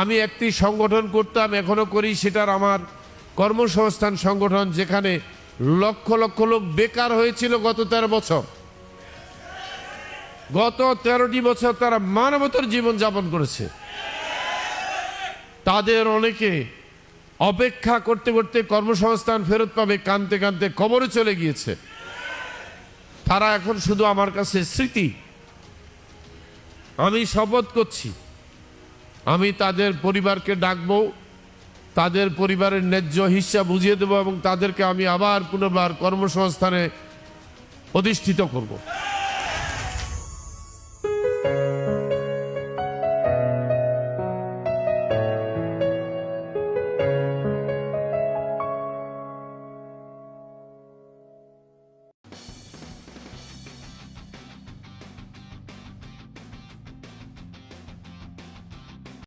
আমি একটি সংগঠন করতাম, এখনও করি, সেটার আমার কর্মসংস্থান সংগঠন, যেখানে লক্ষ লক্ষ লোক বেকার হয়েছিল গত তেরো বছর। গত তেরোটি বছর তারা মানবতার জীবন যাপন করেছে। তাদের অনেকে অপেক্ষা করতে করতে কর্মসংস্থান ফেরত পাবে, কানতে কানতে কবরে চলে গিয়েছে। তারা এখন শুধু আমার কাছে স্মৃতি। আমি শপথ করছি আমি তাদের পরিবারকে ডাকবো, তাদের পরিবারের ন্যায্য হিসা বুঝিয়ে দেব এবং তাদেরকে আমি আবার পুনর্বার কর্মসংস্থানে প্রতিষ্ঠিত করব।